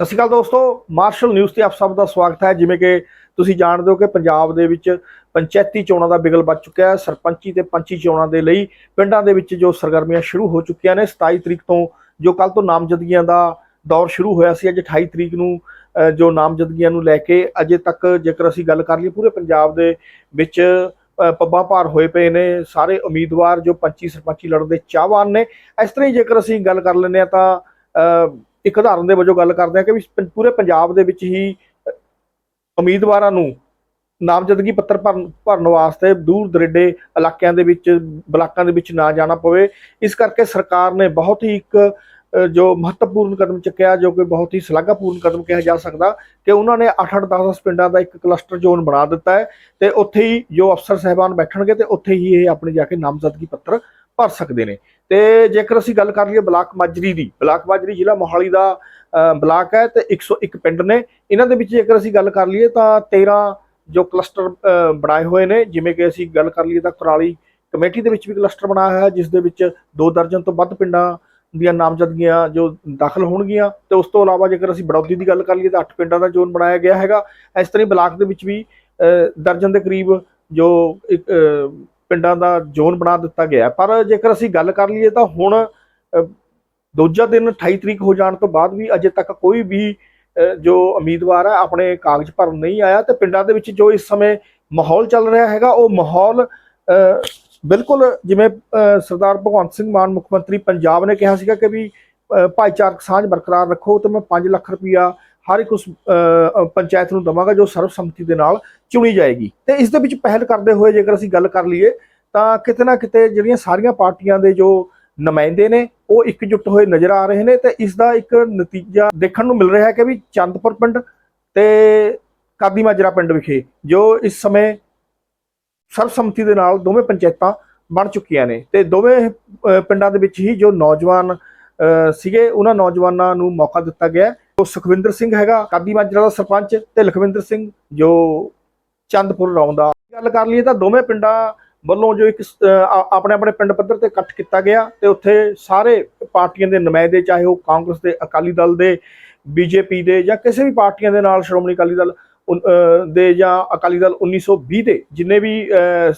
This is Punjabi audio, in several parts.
ਸਤਿ ਸ਼੍ਰੀ ਅਕਾਲ ਦੋਸਤੋ ਮਾਰਸ਼ਲ ਨਿਊਜ਼ ਤੇ ਆਪ ਸਭ ਦਾ ਸਵਾਗਤ ਹੈ। ਜਿਵੇਂ ਕਿ ਤੁਸੀਂ ਜਾਣਦੇ ਹੋ ਕਿ ਪੰਜਾਬ ਦੇ ਵਿੱਚ ਪੰਚਾਇਤੀ ਚੋਣਾਂ ਦਾ ਬਿਗਲ ਵੱਜ ਚੁੱਕਿਆ ਹੈ। ਸਰਪੰਚੀ ਤੇ ਪੰਚੀ ਚੋਣਾਂ ਦੇ ਲਈ ਪਿੰਡਾਂ ਦੇ ਵਿੱਚ ਜੋ ਸਰਗਰਮੀਆਂ ਸ਼ੁਰੂ ਹੋ ਚੁੱਕੀਆਂ ਨੇ 27 ਤਰੀਕ ਤੋਂ ਜੋ ਕੱਲ ਤੋਂ ਨਾਮਜ਼ਦਗੀਆਂ ਦਾ ਦੌਰ ਸ਼ੁਰੂ ਹੋਇਆ ਸੀ, ਅੱਜ 28 ਤਰੀਕ ਨੂੰ ਜੋ ਨਾਮਜ਼ਦਗੀਆਂ ਨੂੰ ਲੈ ਕੇ ਅਜੇ ਤੱਕ ਜੇਕਰ ਅਸੀਂ ਗੱਲ ਕਰ ਲਈਏ, ਪੂਰੇ ਪੰਜਾਬ ਦੇ ਵਿੱਚ ਪੱਬਾਂ ਭਾਰ ਹੋਏ ਪਏ ਨੇ। ਸਾਰੇ ਉਮੀਦਵਾਰ ਜੋ ਪੰਚੀ ਸਰਪੰਚੀ ਲੜਨ ਦੇ ਚਾਹਵਾਨ ਨੇ। ਇਸ ਤਰ੍ਹਾਂ ਹੀ ਜੇਕਰ ਅਸੀਂ ਗੱਲ ਕਰ ਲੈਂਦੇ ਆ ਤਾਂ ਇੱਕ ਉਦਾਹਰਨ ਦੇ ਵਜੋਂ ਗੱਲ ਕਰਦੇ ਆ ਕਿ ਵੀ ਪੰ- ਪੂਰੇ ਪੰਜਾਬ ਦੇ ਵਿੱਚ ਹੀ ਉਮੀਦਵਾਰਾਂ ਨੂੰ ਨਾਮਜ਼ਦਗੀ ਪੱਤਰ ਭਰਨ ਭਰਨ ਵਾਸਤੇ ਦੂਰ ਦਰੇਡੇ ਇਲਾਕਿਆਂ ਦੇ ਵਿੱਚ, ਬਲਾਕਾਂ ਦੇ ਵਿੱਚ ਨਾ ਜਾਣਾ ਪਵੇ। ਇਸ ਕਰਕੇ ਸਰਕਾਰ ਨੇ ਬਹੁਤ ਹੀ ਇੱਕ ਜੋ ਮਹੱਤਵਪੂਰਨ ਕਦਮ ਚੁੱਕਿਆ, ਜੋ ਕਿ ਬਹੁਤ ਹੀ ਸ਼ਲਾਘਾਪੂਰਨ ਕਦਮ ਕਿਹਾ ਜਾ ਸਕਦਾ, ਕਿ ਉਹਨਾਂ ਨੇ 8-8 10-10 ਪਿੰਡਾਂ ਦਾ ਇੱਕ ਕਲਸਟਰ ਜ਼ੋਨ ਬਣਾ ਦਿੱਤਾ ਹੈ ਤੇ ਉੱਥੇ ਹੀ ਜੋ ਅਫਸਰ ਸਹਿਬਾਨ ਬੈਠਣਗੇ ਤੇ ਉੱਥੇ ਹੀ ਇਹ ਆਪਣੇ ਜਾ ਕੇ ਨਾਮਜ਼ਦਗੀ ਪੱਤਰ ਭਰ ਸਕਦੇ ਨੇ। ਤੇ ਜੇਕਰ ਅਸੀਂ ਗੱਲ ਕਰ ਲਈਏ ਬਲਾਕ ਮਾਜਰੀ ਦੀ ਬਲਾਕ ਮਾਜਰੀ ਜ਼ਿਲ੍ਹਾ ਮੋਹਾਲੀ ਦਾ ਬਲਾਕ ਹੈ ਤੇ 101 ਪਿੰਡ ਨੇ। ਇਹਨਾਂ ਦੇ ਵਿੱਚ ਜੇਕਰ ਅਸੀਂ ਗੱਲ ਕਰ ਲਈਏ ਤਾਂ 13 ਜੋ ਕਲਸਟਰ ਬਣਾਏ ਹੋਏ ਨੇ ਜਿਵੇਂ ਕਿ ਅਸੀਂ ਗੱਲ ਕਰ ਲਈਏ ਤਾਂ ਕੁਰਾਲੀ ਕਮੇਟੀ ਦੇ ਵਿੱਚ ਵੀ ਕਲਸਟਰ ਬਣਾਇਆ ਹੋਇਆ ਜਿਸ ਦੇ ਵਿੱਚ ਦੋ ਦਰਜਨ ਤੋਂ ਵੱਧ ਪਿੰਡਾਂ ਦੀਆਂ ਨਾਮਜ਼ਦਗੀਆਂ ਜੋ ਦਾਖਲ ਹੋਣਗੀਆਂ। ਤੇ ਉਸ ਤੋਂ ਇਲਾਵਾ ਜੇਕਰ ਅਸੀਂ ਬੜੌਦੀ ਦੀ ਗੱਲ ਕਰ ਲਈਏ ਤਾਂ 8 ਪਿੰਡਾਂ ਦਾ ਜ਼ੋਨ ਬਣਾਇਆ ਗਿਆ ਹੈਗਾ। ਇਸ ਤਰ੍ਹਾਂ ਹੀ ਬਲਾਕ ਦੇ ਵਿੱਚ ਵੀ ਦਰਜਨ ਦੇ ਕਰੀਬ ਜੋ ਇੱਕ, ਪਿੰਡਾਂ ਦਾ ਜ਼ੋਨ ਬਣਾ ਦਿੱਤਾ ਗਿਆ ਪਰ ਜੇਕਰ ਅਸੀਂ ਗੱਲ ਕਰ ਲਈਏ ਤਾਂ ਹੁਣ ਦੂਜਾ ਦਿਨ 28 ਤਰੀਕ ਹੋ ਜਾਣ ਤੋਂ ਬਾਅਦ ਵੀ ਅਜੇ ਤੱਕ ਕੋਈ ਵੀ ਜੋ ਉਮੀਦਵਾਰ ਹੈ, ਆਪਣੇ ਕਾਗਜ਼ ਭਰਨ ਨਹੀਂ ਆਇਆ ਤੇ ਪਿੰਡਾਂ ਦੇ ਵਿੱਚ ਜੋ ਇਸ ਸਮੇਂ ਮਾਹੌਲ ਚੱਲ ਰਿਹਾ ਹੈਗਾ, ਉਹ ਮਾਹੌਲ ਬਿਲਕੁਲ ਜਿਵੇਂ ਸਰਦਾਰ ਭਗਵੰਤ ਸਿੰਘ ਮਾਨ, ਮੁੱਖ ਮੰਤਰੀ ਪੰਜਾਬ ਨੇ ਕਿਹਾ ਸੀਗਾ ਕਿ ਵੀ ਭਾਈਚਾਰਕ ਸਾਂਝ ਬਰਕਰਾਰ ਰੱਖੋ ਤੇ ਮੈਂ 5 ਲੱਖ ਰੁਪਇਆ ਹਰ ਇੱਕ ਉਸ ਪੰਚਾਇਤ ਨੂੰ ਦਵਾਂਗਾ ਜੋ ਸਰਬਸੰਮਤੀ ਦੇ ਨਾਲ ਚੁਣੀ ਜਾਏਗੀ। ਤੇ ਇਸ ਦੇ ਵਿੱਚ ਪਹਿਲ ਕਰਦੇ ਹੋਏ ਜੇਕਰ ਅਸੀਂ ਗੱਲ ਕਰ ਲਈਏ, ਤਾਂ ਕਿਤੇ ਨਾ ਕਿਤੇ ਜਿਹੜੀਆਂ ਸਾਰੀਆਂ ਪਾਰਟੀਆਂ ਦੇ ਜੋ ਨੁਮਾਇੰਦੇ ਨੇ, ਉਹ ਇਕਜੁੱਟ ਹੋਏ ਨਜ਼ਰ ਆ ਰਹੇ ਨੇ ਤੇ ਇਸ ਦਾ ਇੱਕ ਨਤੀਜਾ ਦੇਖਣ ਨੂੰ ਮਿਲ ਰਿਹਾ ਹੈ ਕਿ ਵੀ ਚੰਦਪੁਰ ਪਿੰਡ ਤੇ ਕਾਦੀ ਮਾਜਰਾ ਪਿੰਡ ਵਿਖੇ ਜੋ ਇਸ ਸਮੇਂ ਸਰਬਸੰਮਤੀ ਦੇ ਨਾਲ ਦੋਵੇਂ ਪੰਚਾਇਤਾਂ ਬਣ ਚੁੱਕੀਆਂ ਨੇ। ਤੇ ਦੋਵੇਂ ਪਿੰਡਾਂ ਦੇ ਵਿੱਚ ਹੀ ਜੋ ਨੌਜਵਾਨ ਸੀਗੇ, ਉਹਨਾਂ ਨੌਜਵਾਨਾਂ ਨੂੰ ਮੌਕਾ ਦਿੱਤਾ ਗਿਆ ਉਹ ਸੁਖਵਿੰਦਰ ਸਿੰਘ ਹੈਗਾ, ਕਾਦੀ ਮਾਜਰਾ ਦਾ ਸਰਪੰਚ ਤੇ ਲਖਵਿੰਦਰ ਸਿੰਘ, ਜੋ ਚੰਦਪੁਰ ਰੌਂ ਦਾ। ਗੱਲ ਕਰ ਲਈਏ ਤਾਂ ਦੋਵੇਂ ਪਿੰਡਾਂ ਵੱਲੋਂ ਜੋ ਇੱਕ ਆਪਣੇ ਆਪਣੇ ਪਿੰਡ ਪੱਧਰ ਤੇ ਇਕੱਠ ਕੀਤਾ ਗਿਆ ਤੇ ਉੱਥੇ ਸਾਰੇ ਪਾਰਟੀਆਂ ਦੇ ਨੁਮਾਇੰਦੇ, ਚਾਹੇ ਉਹ ਕਾਂਗਰਸ ਦੇ, ਅਕਾਲੀ ਦਲ ਦੇ, ਬੀਜੇਪੀ ਦੇ ਜਾਂ ਕਿਸੇ ਵੀ ਪਾਰਟੀਆਂ ਦੇ ਨਾਲ ਸ਼੍ਰੋਮਣੀ ਅਕਾਲੀ ਦਲ ਦੇ ਜਾਂ ਅਕਾਲੀ ਦਲ 1920 ਦੇ, ਜਿੰਨੇ ਵੀ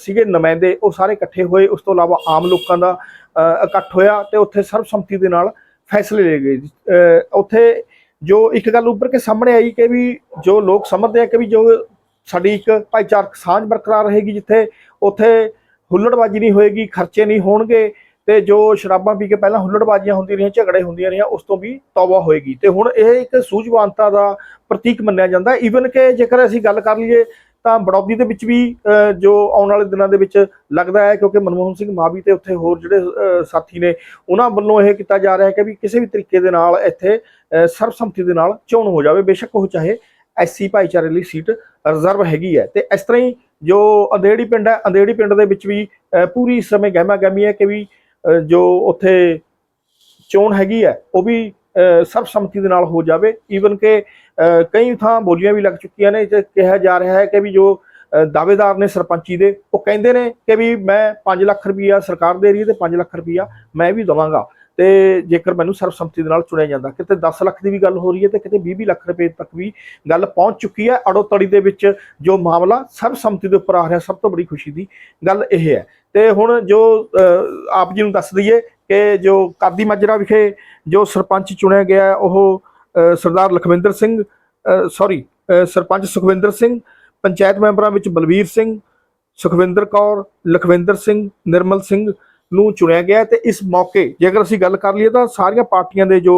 ਸੀਗੇ ਨੁਮਾਇੰਦੇ, ਉਹ ਸਾਰੇ ਇਕੱਠੇ ਹੋਏ। ਉਸ ਤੋਂ ਇਲਾਵਾ ਆਮ ਲੋਕਾਂ ਦਾ ਇਕੱਠ ਹੋਇਆ ਤੇ ਉੱਥੇ ਸਰਬਸੰਮਤੀ ਦੇ ਨਾਲ ਫੈਸਲੇ ਲਏ ਗਏ। ਉੱਥੇ ਜੋ ਇੱਕ ਗੱਲ ਉੱਪਰ ਕੇ ਸਾਹਮਣੇ ਆਈ ਕਿ ਵੀ ਜੋ ਲੋਕ ਸਮਝਦੇ ਆ ਕਿ ਵੀ ਜੋ ਸਾਡੀ ਇੱਕ ਭਾਈਚਾਰਕ ਸਾਂਝ ਬਰਕਰਾਰ ਰਹੇਗੀ ਜਿੱਥੇ ਉੱਥੇ ਹੁੱਲੜਬਾਜ਼ੀ ਨਹੀਂ ਹੋਏਗੀ, ਖਰਚੇ ਨਹੀਂ ਹੋਣਗੇ ਤੇ ਜੋ ਸ਼ਰਾਬਾਂ ਪੀ ਕੇ ਪਹਿਲਾਂ ਹੁੱਲੜਬਾਜ਼ੀਆਂ ਹੁੰਦੀਆਂ ਰਹੀਆਂ, ਝਗੜੇ ਹੁੰਦੀਆਂ ਰਹੀਆਂ, ਉਸ ਤੋਂ ਵੀ ਤੌਬਾ ਹੋਏਗੀ। ਤੇ ਹੁਣ ਇਹ ਇੱਕ ਸੂਝਵਾਨਤਾ ਦਾ ਪ੍ਰਤੀਕ ਮੰਨਿਆ ਜਾਂਦਾ। ਈਵਨ ਕਿ ਜੇਕਰ ਅਸੀਂ ਗੱਲ ਕਰ ਲਈਏ ਤਾਂ ਬੜੌਦੀ ਦੇ ਵਿੱਚ ਵੀ ਜੋ ਆਉਣ ਵਾਲੇ ਦਿਨਾਂ ਦੇ ਵਿੱਚ ਲੱਗਦਾ ਹੈ, ਕਿਉਂਕਿ ਮਨਮੋਹਨ ਸਿੰਘ ਮਾਵੀ ਤੇ ਉੱਥੇ ਹੋਰ ਜਿਹੜੇ ਸਾਥੀ ਨੇ, ਉਹਨਾਂ ਵੱਲੋਂ ਇਹ ਕੀਤਾ ਜਾ ਰਿਹਾ ਹੈ ਕਿ ਵੀ ਕਿਸੇ ਵੀ ਤਰੀਕੇ ਦੇ ਨਾਲ ਇੱਥੇ ਸਰਬਸੰਮਤੀ ਦੇ ਨਾਲ ਚੋਣ ਹੋ ਜਾਵੇ। ਬੇਸ਼ੱਕ ਉਹ ਚਾਹੇ ਐਸਸੀ ਭਾਈਚਾਰੇ ਲਈ ਸੀਟ ਰਿਜ਼ਰਵ ਹੈਗੀ ਹੈ। ਤੇ ਇਸ ਤਰ੍ਹਾਂ ਹੀ ਜੋ ਅੰਧੇੜੀ ਪਿੰਡ ਹੈ, ਅੰਧੇੜੀ ਪਿੰਡ ਦੇ ਵਿੱਚ ਵੀ ਪੂਰੀ ਇਸ ਸਮੇਂ ਗਹਿਮਾ ਗਹਿਮੀ ਹੈ ਕਿ ਵੀ ਜੋ ਉੱਥੇ ਚੋਣ ਹੈਗੀ ਹੈ, ਉਹ ਵੀ ਸਰਬਸੰਮਤੀ ਦੇ ਨਾਲ ਹੋ ਜਾਵੇ। ਈਵਨ ਕਿ ਕਈ ਥਾਂ ਬੋਲੀਆਂ ਵੀ ਲੱਗ ਚੁੱਕੀਆਂ ਨੇ ਤੇ ਕਿਹਾ ਜਾ ਰਿਹਾ ਹੈ ਕਿ ਵੀ ਜੋ ਦਾਅਵੇਦਾਰ ਨੇ ਸਰਪੰਚੀ ਦੇ, ਉਹ ਕਹਿੰਦੇ ਨੇ ਕਿ ਵੀ ਮੈਂ 5 ਲੱਖ ਰੁਪਈਆ ਸਰਕਾਰ ਦੇ ਰਹੀ ਹੈ ਤੇ 5 ਲੱਖ ਰੁਪਈਆ ਮੈਂ ਵੀ ਦਵਾਂਗਾ। ਤੇ ਜੇਕਰ ਮੈਨੂੰ ਸਰਬਸੰਮਤੀ ਦੇ ਨਾਲ ਚੁਣਿਆ ਜਾਂਦਾ, ਕਿਤੇ 10 ਲੱਖ ਦੀ ਵੀ ਗੱਲ ਹੋ ਰਹੀ ਹੈ ਤੇ ਕਿਤੇ 20 ਲੱਖ ਰੁਪਏ ਤੱਕ ਵੀ ਗੱਲ ਪਹੁੰਚ ਚੁੱਕੀ ਹੈ ਅੜੋ ਤੜੀ ਦੇ ਵਿੱਚ ਜੋ ਮਾਮਲਾ ਸਰਬਸੰਮਤੀ ਦੇ ਉੱਪਰ ਆ ਰਿਹਾ, ਸਭ ਤੋਂ ਬੜੀ ਖੁਸ਼ੀ ਦੀ ਗੱਲ ਇਹ ਹੈ। ਤੇ ਹੁਣ ਜੋ ਆਪ ਜੀ ਨੂੰ ਦੱਸ ਦਈਏ ਕਿ ਜੋ ਕਾਦੀ ਮਾਜਰਾ ਵਿਖੇ ਜੋ ਸਰਪੰਚ ਚੁਣਿਆ ਗਿਆ ਉਹ ਸਰਦਾਰ ਲਖਵਿੰਦਰ ਸਿੰਘ ਸੌਰੀ ਸਰਪੰਚ ਸੁਖਵਿੰਦਰ ਸਿੰਘ, ਪੰਚਾਇਤ ਮੈਂਬਰਾਂ ਵਿੱਚ ਬਲਵੀਰ ਸਿੰਘ, ਸੁਖਵਿੰਦਰ ਕੌਰ, ਲਖਵਿੰਦਰ ਸਿੰਘ, ਨਿਰਮਲ ਸਿੰਘ ਨੂੰ ਚੁਣਿਆ ਗਿਆ ਹੈ ਤੇ ਇਸ ਮੌਕੇ ਜੇਕਰ ਅਸੀਂ ਗੱਲ ਕਰ ਲਈਏ ਤਾਂ ਸਾਰੀਆਂ ਪਾਰਟੀਆਂ ਦੇ ਜੋ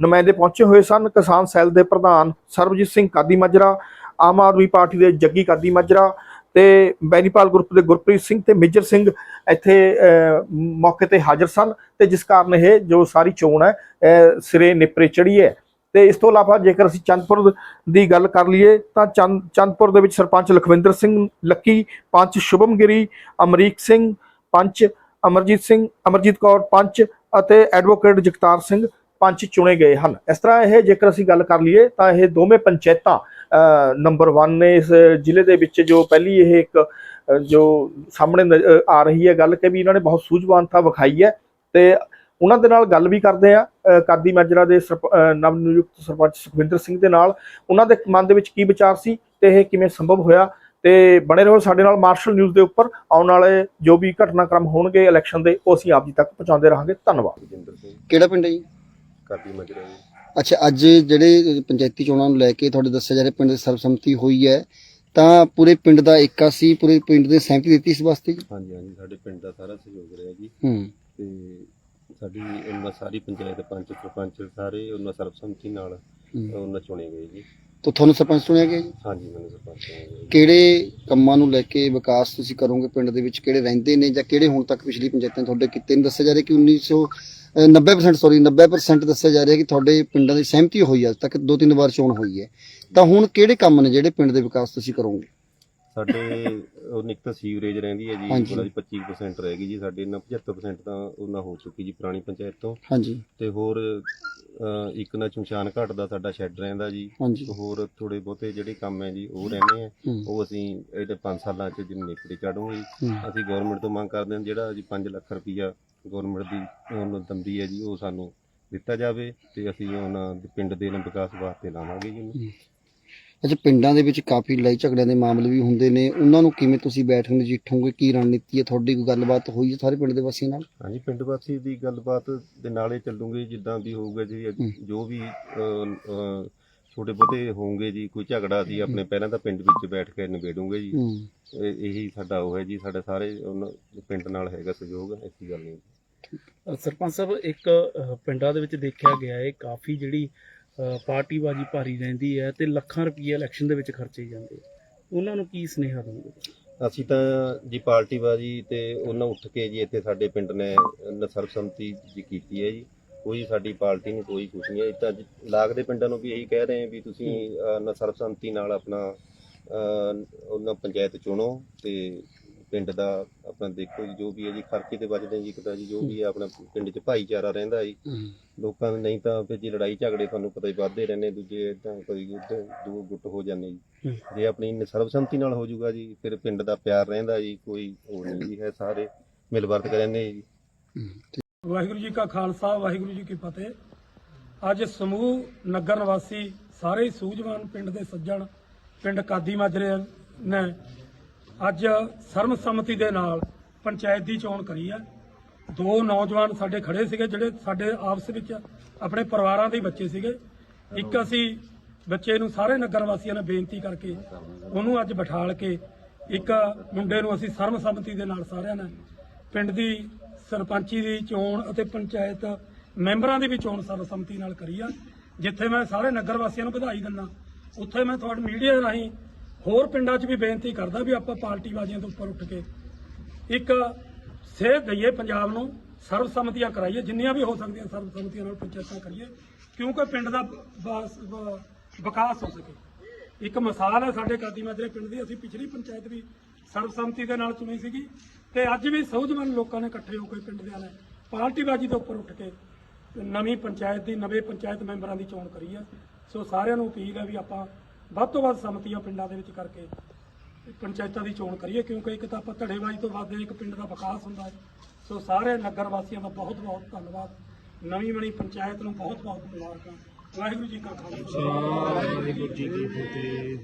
ਨੁਮਾਇੰਦੇ ਪਹੁੰਚੇ ਹੋਏ ਸਨ, ਕਿਸਾਨ ਸੈੱਲ ਦੇ ਪ੍ਰਧਾਨ ਸਰਬਜੀਤ ਸਿੰਘ ਕਾਦੀ ਮਾਜਰਾ, ਆਮ ਆਦਮੀ ਪਾਰਟੀ ਦੇ ਜੱਗੀ ਕਾਦੀ ਮਾਜਰਾ ਤੇ ਬੈਨੀਪਾਲ ਗਰੁੱਪ ਦੇ ਗੁਰਪ੍ਰੀਤ ਸਿੰਘ ਤੇ ਮੇਜਰ ਸਿੰਘ ਇੱਥੇ ਮੌਕੇ ਤੇ ਹਾਜ਼ਰ ਸਨ ਤੇ ਜਿਸ ਕਾਰਨ ਇਹ ਜੋ ਸਾਰੀ ਚੋਣ ਹੈ ਸਿਰੇ ਨਿਪਰੇ ਚੜੀ ਹੈ। ਤੇ ਇਸ ਤੋਂ ਇਲਾਵਾ ਜੇਕਰ ਅਸੀਂ ਚੰਦਪੁਰ ਦੀ ਗੱਲ ਕਰ ਲਈਏ ਤਾਂ ਚੰਦ, ਚੰਦਪੁਰ ਦੇ ਵਿੱਚ ਸਰਪੰਚ ਲਖਵਿੰਦਰ ਸਿੰਘ ਲੱਕੀ, ਪੰਚ ਸ਼ੁਭਮਗਿਰੀ ਅਮਰੀਕ ਸਿੰਘ, ਪੰਚ ਅਮਰਜੀਤ ਸਿੰਘ, ਅਮਰਜੀਤ ਕੌਰ ਪੰਚ ਅਤੇ ਐਡਵੋਕੇਟ ਜਗਤਾਰ ਸਿੰਘ ਪੰਚ ਚੁਣੇ ਗਏ ਹਨ। ਇਸ ਤਰ੍ਹਾਂ ਇਹ ਜੇਕਰ ਅਸੀਂ ਗੱਲ ਕਰ ਲਈਏ ਤਾਂ ਇਹ ਦੋਵੇਂ ਪੰਚਾਇਤਾਂ ਨੰਬਰ 1 ਨੇ ਇਸ ਜ਼ਿਲ੍ਹੇ ਦੇ ਵਿੱਚ ਜੋ ਪਹਿਲੀ ਇਹ ਇੱਕ ਜੋ ਸਾਹਮਣੇ ਆ ਰਹੀ ਹੈ ਗੱਲ ਕਿ ਵੀ ਇਹਨਾਂ ਨੇ ਬਹੁਤ ਸੂਝਵਾਨਤਾ ਵਿਖਾਈ ਹੈ ਤੇ ਉਹਨਾਂ ਦੇ ਨਾਲ ਗੱਲ ਵੀ ਕਰਦੇ ਆ ਕਾਦੀ ਮਾਜਰਾ ਦੇ ਨਵ ਨਿਯੁਕਤ ਸਰਪੰਚ ਸੁਖਵਿੰਦਰ ਸਿੰਘ ਦੇ ਨਾਲ ਉਹਨਾਂ ਦੇ ਮਨ ਦੇ ਵਿੱਚ ਕੀ ਵਿਚਾਰ ਸੀ ਤੇ ਇਹ ਕਿਵੇਂ ਸੰਭਵ ਹੋਇਆ ਤੇ ਬਣੇ ਰਹੋ ਸਾਡੇ ਨਾਲ ਮਾਰਸ਼ਲ ਨਿਊਜ਼ ਦੇ ਉੱਪਰ ਆਉਣ ਵਾਲੇ ਜੋ ਵੀ ਘਟਨਾਕ੍ਰਮ ਹੋਣਗੇ ਇਲੈਕਸ਼ਨ ਦੇ ਉਹ ਅਸੀਂ ਆਪ ਜੀ ਤੱਕ ਪਹੁੰਚਾਉਂਦੇ ਰਹਾਂਗੇ ਧੰਨਵਾਦ। ਰਜਿੰਦਰ ਸਿੰਘ ਕਿਹੜਾ ਪਿੰਡ ਹੈ ਜੀ? ਕਾਦੀ ਮਜਰਾ ਜੀ। ਅੱਛਾ ਅੱਜ ਜਿਹੜੇ ਪੰਚਾਇਤੀ ਚੋਣਾਂ ਨੂੰ ਲੈ ਕੇ ਤੁਹਾਡੇ ਦੱਸਿਆ ਜਾ ਰਿਹਾ ਪਿੰਡ ਦੀ ਸਰਬਸੰਮਤੀ ਹੋਈ ਹੈ ਤਾਂ ਪੂਰੇ ਪਿੰਡ ਦਾ ਏਕਾ ਸੀ ਪੂਰੇ ਪਿੰਡ ਨੇ ਸਹਿਮਤੀ ਦਿੱਤੀ ਇਸ ਵਾਸਤੇ ਜੀ? ਹਾਂਜੀ ਹਾਂਜੀ ਸਾਡੇ ਪਿੰਡ ਦਾ ਸਾਰਾ ਸਹਿਯੋਗ ਰਿਹਾ ਜੀ। ਹੂੰ। ਤੇ ਸਾਡੀ ਉਹਨਾਂ ਸਾਰੀ ਪੰਚਾਇਤ ਪੰਚ ਸਰਪੰਚ ਸਾਰੇ ਉਹਨਾਂ ਸਰਬਸੰਮਤੀ ਨਾਲ। ਉਹਨਾਂ ਚੁਣੇ ਗਏ ਜੀ। ਤਾਂ ਤੁਹਾਨੂੰ ਸਰਪੰਚ ਚੁਣਿਆ ਗਿਆ ਜੀ? ਹਾਂਜੀ ਮੈਨੂੰ ਸਰਪੰਚ ਚੁਣਿਆ ਗਿਆ ਜੀ। ਕਿਹੜੇ ਕੰਮਾਂ ਨੂੰ ਲੈ ਕੇ ਵਿਕਾਸ ਤੁਸੀਂ ਕਰੋਗੇ ਪਿੰਡ ਦੇ ਵਿੱਚ? ਕਿਹੜੇ ਰਹਿੰਦੇ ਨੇ ਜਾਂ ਕਿਹੜੇ ਹੁਣ ਤੱਕ ਪਿਛਲੀ ਪੰਚਾਇਤਾਂ ਤੁਹਾਡੇ ਕੀਤੇ ਨੇ ਦੱਸਿਆ ਜਾ ਰਿਹਾ ਕਿ 1900 ਅਹ 90% ਸੌਰੀ 90% ਦੱਸਿਆ ਜਾ ਰਿਹਾ ਕਿ ਤੁਹਾਡੇ ਪਿੰਡਾਂ ਦੀ ਸਹਿਮਤੀ ਹੋਈ ਹੈ ਅੱਜ ਤੱਕ ਦੋ ਤਿੰਨ ਵਾਰ ਚੋਣ ਹੋਈ ਹੈ। ਤਾਂ ਹੁਣ ਕਿਹੜੇ ਕੰਮ ਨੇ ਜਿਹੜੇ ਪਿੰਡ ਦੇ ਵਿਕਾਸ ਤੁਸੀਂ ਕਰੋਗੇ? ਸਾਡੇ ਉਹ ਨਿਕ ਤਾਂ ਸੀਵਰੇਜ ਰਹਿੰਦੀ ਹੈ ਜੀ ਹਾਂਜੀ। ਉਹਨਾਂ ਦੀ 25% ਰਹਿ ਗਈ ਜੀ ਸਾਡੇ ਨਾਲ 75% ਤਾਂ ਉਹਨਾਂ ਹੋ ਚੁੱਕੀ ਜੀ ਪੁਰਾਣੀ ਪੰਚਾਇਤ ਤੋਂ। ਹਾਂਜੀ। ਤੇ ਹੋਰ ਅ, ਇੱਕ ਨਾ ਸ਼ਮਸ਼ਾਨ ਘਾਟ ਦਾ ਸਾਡਾ ਸ਼ੈੱਡ ਰਹਿੰਦਾ ਜੀ। ਹਾਂਜੀ। ਹੋਰ ਥੋੜੇ ਬਹੁਤੇ ਜਿਹੜੇ ਕੰਮ ਹੈ ਜੀ ਉਹ ਰਹਿੰਦੇ ਆ ਹੂੰ। ਉਹ ਅਸੀਂ ਇਹਦੇ 5 ਸਾਲਾਂ ਚ ਜਿੰਨੇ ਜੀ ਹੂੰ। ਅਸੀਂ ਗਵਰਨਮੈਂਟ ਤੋਂ ਮੰਗ ਕਰਦੇ ਹਾਂ ਜਿਹੜਾ ਜੀ 5 ਲੱਖ ਰੁਪਈਆ ਗਵਰਨਮੈਂਟ ਦੀ ਉਹਨੂੰ ਦੰਦੀ ਹੈ ਜੀ ਉਹ ਸਾਨੂੰ ਦਿੱਤਾ ਜਾਵੇ ਤੇ ਅਸੀਂ ਉਹਨਾਂ ਦੇ ਪਿੰਡ ਦੇ ਵਿਕਾਸ ਵਾਸਤੇ ਲਾਵਾਂਗੇ ਜੀ ਉਹਨੂੰ। ਅੱਛਾ ਪਿੰਡਾਂ ਦੇ ਵਿੱਚ ਕਾਫੀ ਲੜਾਈ ਝਗੜਿਆਂ ਦੇ ਮਾਮਲੇ ਵੀ ਹੁੰਦੇ ਨੇ। ਉਹਨਾਂ ਨੂੰ ਕਿਵੇਂ ਤੁਸੀਂ ਬੈਠ ਕੇ ਨਜਿੱਠੋਗੇ ਕੀ ਰਣਨੀਤੀ ਹੈ? ਤੁਹਾਡੀ ਕੋਈ ਗੱਲਬਾਤ ਹੋਈ ਹੈ ਸਾਰੇ ਪਿੰਡ ਦੇ ਵਾਸੀਆਂ ਨਾਲ? ਹਾਂਜੀ ਪਿੰਡ ਵਾਸੀ ਦੀ ਗੱਲਬਾਤ ਦੇ ਨਾਲੇ ਚੱਲੂਗੇ ਜਿੱਦਾਂ ਵੀ ਹੋਊਗਾ ਜੀ। ਜੋ ਵੀ ਛੋਟੇ ਬਹੁਤੇ ਹੋਣਗੇ ਜੀ ਕੋਈ ਝਗੜਾ ਸੀ ਆਪਣੇ ਪਹਿਲਾਂ ਤਾਂ ਪਿੰਡ ਵਿੱਚ ਬੈਠ ਕੇ ਨਿਬੇੜੂਗੇ ਜੀ। ਇਹ- ਇਹੀ ਸਾਡਾ ਉਹ ਹੈ ਜੀ ਸਾਡੇ ਸਾਰੇ ਉਹਨਾਂ ਪਿੰਡ ਨਾਲ ਹੈਗਾ ਸਹਿਯੋਗ ਐਸੀ ਗੱਲ ਨਹੀਂ। ਸਰਪੰਚ ਸਾਹਿਬ ਇੱਕ ਪਿੰਡਾਂ ਦੇ ਵਿੱਚ ਦੇਖਿਆ ਗਿਆ ਹੈ ਕਾਫੀ ਜਿਹੜੀ ਪਾਰਟੀਬਾਜ਼ੀ ਭਾਰੀ ਰਹਿੰਦੀ ਹੈ ਤੇ ਲੱਖਾਂ ਰੁਪਏ ਇਲੈਕਸ਼ਨ ਦੇ ਵਿੱਚ ਖਰਚੇ ਜਾਂਦੇ ਆ। ਉਹਨਾਂ ਨੂੰ ਕੀ ਸੁਨੇਹਾ ਦੋਗੇ ਅਸੀਂ ਤਾਂ ਜੀ ਪਾਰਟੀਬਾਜੀ ਤੇ ਉਹਨਾਂ ਉੱਠ ਕੇ ਜੀ ਇੱਥੇ ਸਾਡੇ ਪਿੰਡ ਨੇ ਨ- ਸਰਬਸੰਮਤੀ ਜੀ ਕੀਤੀ ਹੈ ਜੀ। ਕੋਈ ਸਾਡੀ ਪਾਰਟੀ ਨਹੀਂ ਕੋਈ ਕੁਛ ਨਹੀਂ ਹੈ। ਤਾਂ ਲਾਗ ਦੇ ਪਿੰਡਾਂ ਨੂੰ ਵੀ ਇਹੀ ਕਹਿ ਰਹੇ ਹਾਂ ਵੀ ਤੁਸੀਂ ਅਹ, ਸਰਬਸੰਮਤੀ ਨਾਲ ਆਪਣਾ ਉਹਨਾਂ ਪੰਚਾਇਤ ਚੁਣੋ ਤੇ ਪਿੰਡ ਦਾ ਆਪਣਾ ਦੇਖੋ ਜੀ ਜੋ ਵੀ ਹੈ ਜੀ ਖਰਚੇ ਤੇ ਬਚਦੇ ਜੀ ਕਿਤਾ ਜੀ ਜੋ ਵੀ ਹੈ ਆਪਣਾ ਪਿੰਡ 'ਚ ਭਾਈਚਾਰਾ ਰਹਿੰਦਾ ਜੀ। ਲੋਕਾਂ ਦੇ ਨਹੀਂ ਤਾਂ ਫਿਰ ਜੀ ਲੜਾਈ ਝਗੜੇ ਤੁਹਾਨੂੰ ਪਤਾ ਹੀ ਵੱਧਦੇ ਰਹਿੰਦੇ ਦੂਜੇ ਤਾਂ ਕਦੀ ਉੱਧਰ ਦੋ ਗੁੱਟ ਹੋ ਜਾਂਦੇ ਜੀ। ਜੇ ਆਪਣੀ ਸਰਬਸੰਮਤੀ ਨਾਲ ਹੋ ਜਾਊਗਾ ਜੀ ਫਿਰ ਪਿੰਡ ਦਾ ਪਿਆਰ ਰਹਿੰਦਾ ਜੀ ਕੋਈ ਉਹ ਨਹੀਂ ਜੀ ਹੈ ਸਾਰੇ ਮਿਲ ਵਰਤ ਰਹਿੰਦੇ ਜੀ। ਵਾਹਿਗੁਰੂ ਜੀ ਕਾ ਖਾਲਸਾ ਵਾਹਿਗੁਰੂ ਜੀ ਕੀ ਫਤਿਹ। ਅੱਜ ਸਮੂਹ ਨਗਰ ਨਿਵਾਸੀ ਸਾਰੇ ਸੂਝਵਾਨ ਪਿੰਡ ਦੇ ਸੱਜਣ ਪਿੰਡ ਕਾਦੀ ਮਾਜਰੇ ਨੇ ਅੱਜ ਸਰਬਸੰਮਤੀ ਦੇ ਨਾਲ ਪੰਚਾਇਤ ਦੀ ਚੋਣ ਕਰੀ ਹੈ ਦੋ ਨੌਜਵਾਨ ਸਾਡੇ ਖੜੇ ਸੀਗੇ, ਜਿਹੜੇ ਸਾਡੇ ਆਪਸ ਵਿੱਚ ਆਪਣੇ ਪਰਿਵਾਰਾਂ ਦੇ ਬੱਚੇ ਸੀਗੇ। ਇੱਕ ਅਸੀਂ ਬੱਚੇ ਨੂੰ ਸਾਰੇ ਨਗਰ ਵਾਸੀਆਂ ਨੇ ਬੇਨਤੀ ਕਰਕੇ ਉਹਨੂੰ ਅੱਜ ਬਿਠਾਲ ਕੇ ਇੱਕ ਮੁੰਡੇ ਨੂੰ ਅਸੀਂ ਸਰਬਸੰਮਤੀ ਦੇ ਨਾਲ ਸਾਰਿਆਂ ਨੇ ਪਿੰਡ ਦੀ ਸਰਪੰਚੀ ਦੀ ਚੋਣ ਅਤੇ ਪੰਚਾਇਤ ਮੈਂਬਰਾਂ ਦੀ ਵੀ ਚੋਣ ਸਰਬਸੰਮਤੀ ਨਾਲ ਕਰੀ ਆ। ਜਿੱਥੇ ਮੈਂ ਸਾਰੇ ਨਗਰ ਵਾਸੀਆਂ ਨੂੰ ਵਧਾਈ ਦਿੰਦਾ, ਉੱਥੇ ਮੈਂ ਤੁਹਾਡੇ ਮੀਡੀਆ ਰਾਹੀਂ ਹੋਰ ਪਿੰਡਾਂ 'ਚ ਵੀ ਬੇਨਤੀ ਕਰਦਾ ਵੀ ਆਪਾਂ ਪਾਰਟੀਬਾਜ਼ੀਆਂ ਤੋਂ ਉੱਪਰ ਉੱਠ ਕੇ ਇੱਕ ਸੇਧ ਦਈਏ ਪੰਜਾਬ ਨੂੰ, ਸਰਬਸੰਮਤੀਆਂ ਕਰਾਈਏ, ਜਿੰਨੀਆਂ ਵੀ ਹੋ ਸਕਦੀਆਂ ਸਰਬਸੰਮਤੀਆਂ ਨਾਲ ਪੰਚਾਇਤਾਂ ਕਰੀਏ, ਕਿਉਂਕਿ ਪਿੰਡ ਦਾ ਵਿਕਾਸ ਹੋ ਸਕੇ। ਇੱਕ ਮਿਸਾਲ ਹੈ ਸਾਡੇ ਕਾਦੀ ਮਾਜਰੇ ਪਿੰਡ ਦੀ, ਅਸੀਂ ਪਿਛਲੀ ਪੰਚਾਇਤ ਵੀ ਸਰਬਸੰਮਤੀ ਦੇ ਨਾਲ ਚੁਣੀ ਸੀਗੀ ਤੇ ਅੱਜ ਵੀ ਸੌਜਵਾਨ ਲੋਕਾਂ ਨੇ ਇਕੱਠੇ ਹੋ ਕੇ ਪਿੰਡ ਦੇ ਨੇ ਪਾਰਟੀਬਾਜ਼ੀ ਤੋਂ ਉੱਪਰ ਉੱਠ ਕੇ ਨਵੀਂ ਪੰਚਾਇਤ ਦੀ, ਨਵੇਂ ਪੰਚਾਇਤ ਮੈਂਬਰਾਂ ਦੀ ਚੋਣ ਕਰੀ ਹੈ। ਸੋ ਸਾਰਿਆਂ ਨੂੰ ਅਪੀਲ ਹੈ ਵੀ ਆਪਾਂ ਵੱਧ ਤੋਂ ਵੱਧ ਸੰਮਤੀਆਂ ਪਿੰਡਾਂ ਦੇ ਵਿੱਚ ਕਰਕੇ ਪੰਚਾਇਤਾਂ ਦੀ ਚੋਣ ਕਰੀਏ, ਕਿਉਂਕਿ ਇੱਕ ਤਾਂ ਆਪਾਂ ਧੜੇਬਾਜ਼ੀ ਤੋਂ ਵੱਧ ਇੱਕ ਪਿੰਡ ਦਾ ਵਿਕਾਸ ਹੁੰਦਾ ਹੈ। ਸੋ ਸਾਰੇ ਨਗਰ ਵਾਸੀਆਂ ਦਾ ਬਹੁਤ ਬਹੁਤ ਧੰਨਵਾਦ। ਨਵੀਂ ਬਣੀ ਪੰਚਾਇਤ ਨੂੰ ਬਹੁਤ ਬਹੁਤ ਮੁਬਾਰਕਾਂ। ਵਾਹਿਗੁਰੂ ਜੀ ਕਾ ਖਾਲਸਾ।